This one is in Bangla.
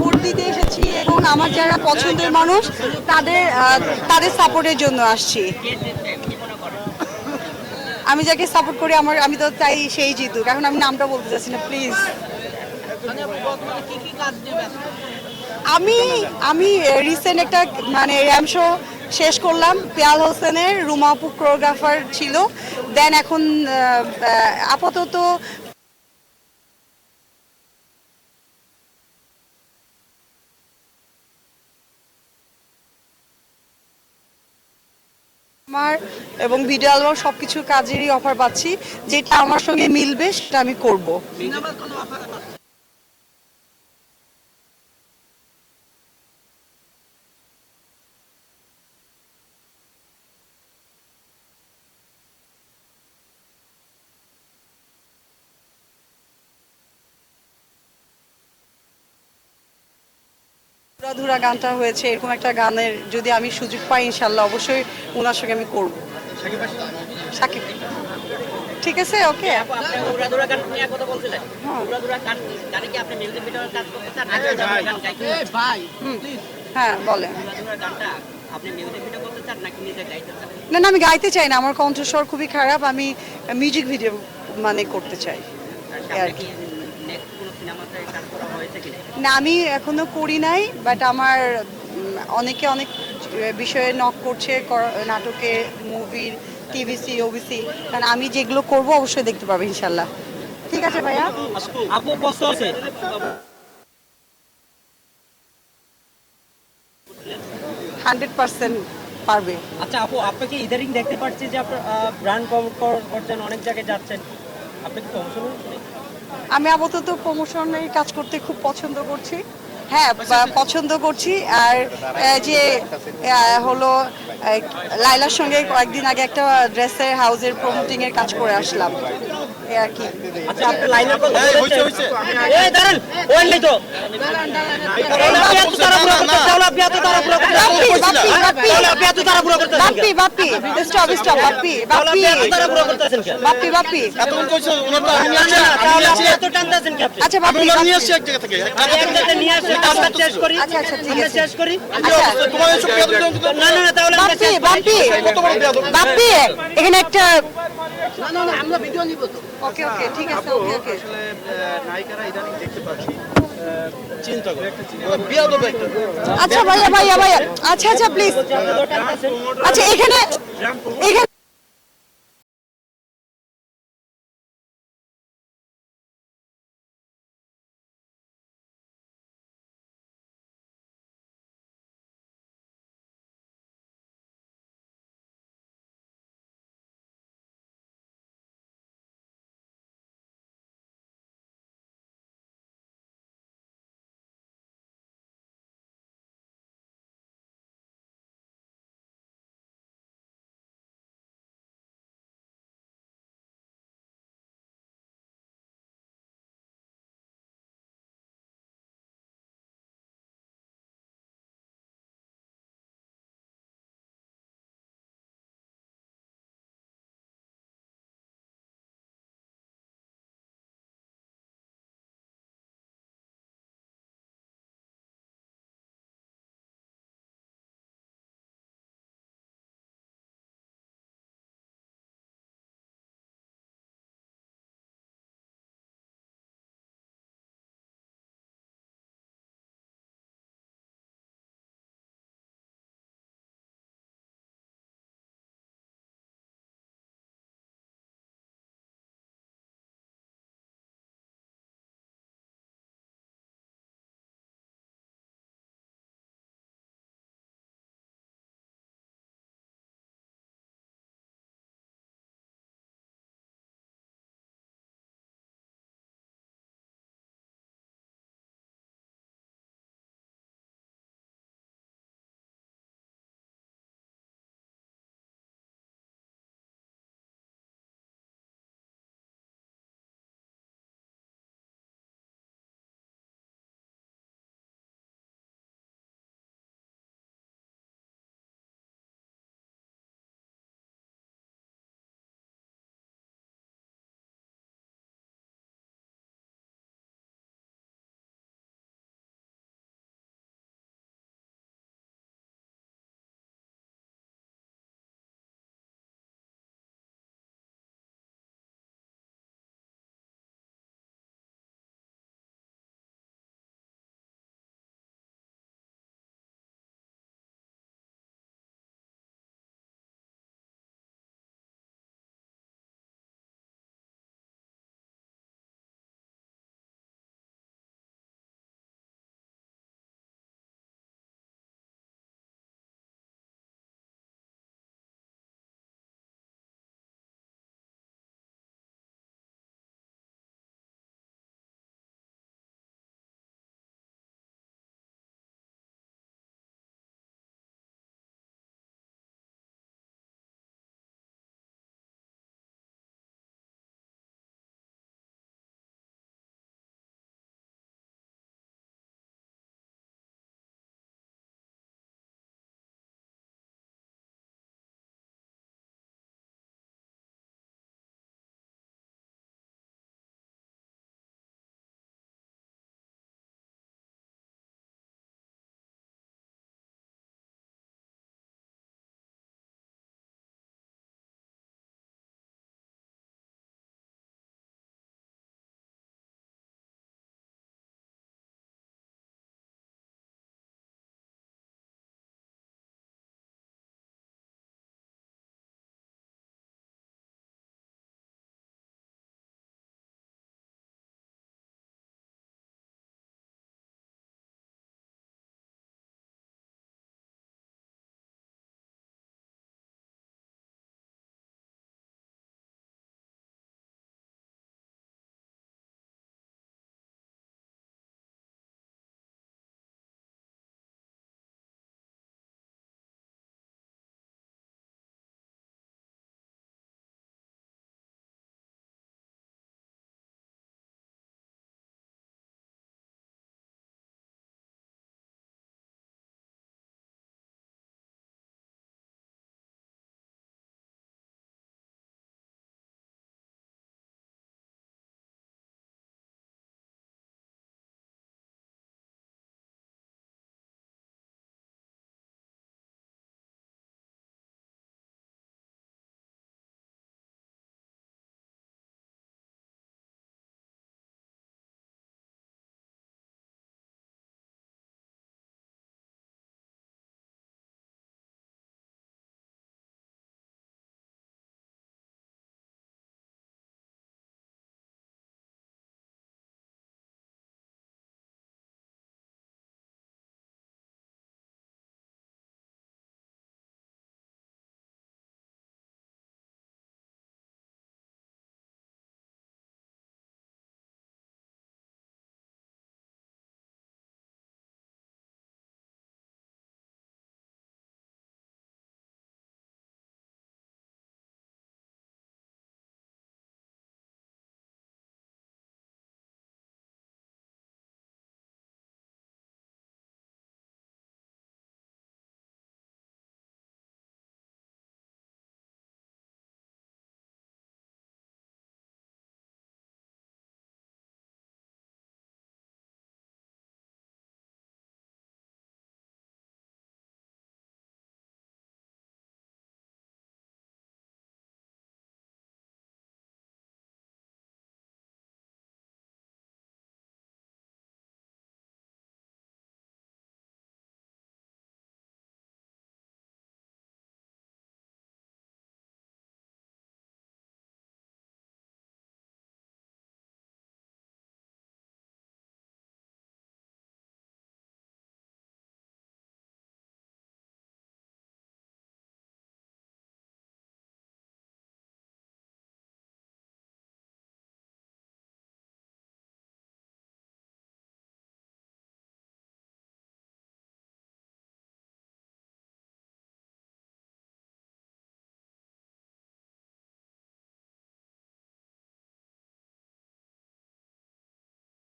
ভোট দিতে এসেছি এবং আমার যারা পছন্দের মানুষ, তাদের তাদের সাপোর্টের জন্য আসছি। আমি যাকে সাপোর্ট করি, আমার, আমি তো চাই সেই জিতুক। এখন আমি নামটা বলতে চাচ্ছি না প্লিজ আমি আমি রিসেন্ট একটা মানে র্যাম শো শেষ করলাম, পেয়াল হোসেনের রুমাপু কোরিওগ্রাফার ছিল। দেন এখন আপাতত আমার এবং ভিডিও অ্যালবাম সব কিছুর কাজেরই অফার পাচ্ছি। যেটা আমার সঙ্গে মিলবে, সেটা আমি করব। ধুরা গানটা হয়েছে এরকম একটা গানের যদি আমি সুযোগ পাই ইনশাল্লাহ অবশ্যই ওনার সঙ্গে আমি করব। সাকিব। ঠিক আছে ওকে। উড়াদুরা গান নিয়ে কথা বলছিলেন। হ্যাঁ। হুম, হ্যাঁ বলেন। উড়াদুরা গানটা আপনি মিউজিক ভিডিও করতে চান নাকি নিজে গাইতে চান? না না আমি গাইতে চাই না আমার কণ্ঠস্বর খুবই খারাপ আমি মিউজিক ভিডিও মানে করতে চাই। আর কি নেক্সট কোনো সিনেমাতে কাজ করা হয়েছে কিনা? না আমি এখনও করি নাই বাট আমার অনেকে অনেক বিষয়ে নক করছে নাটকে মুভির টিভিসি ওবিসি কারণ আমি যেগুলো করব অবশ্যই দেখতে পাবে ইনশাল্লাহ। ঠিক আছে ভাইয়া? আপু আছে? হান্ড্রেড পার্সেন্ট পারবে। আচ্ছা আপু আপনাকে ইদারিং দেখতে পাচ্ছি যে আপনার ব্র্যান্ড করছেন অনেক জায়গায় যাচ্ছেন? আপনি কি প্রমোশন আমি আপাতত প্রমোশনের কাজ করতে খুব পছন্দ করছি। হ্যাঁ পছন্দ করছি। আর যে হলো লাইলার সঙ্গে কয়েকদিন আগে একটা ড্রেসের হাউজের প্রমোটিং এর কাজ করে আসলাম। এই আর কি? আচ্ছা আপনি লাইনের কথা বলেছেন। এই দাঁড়ান ওই নেই তো আপনি এত না, না? আচ্ছা। আচ্ছা, আচ্ছা, আমরা আচ্ছা তো- ওকে ওকে ঠিক আছে ওকে ওকে নায়িকারা ইদানিং দেখতে পাচ্ছি। চিন্তা করো। বেয়াদব একটা। আচ্ছা ভাইয়া ভাইয়া ভাইয়া। আচ্ছা আচ্ছা প্লিজ আচ্ছা এখানে এখানে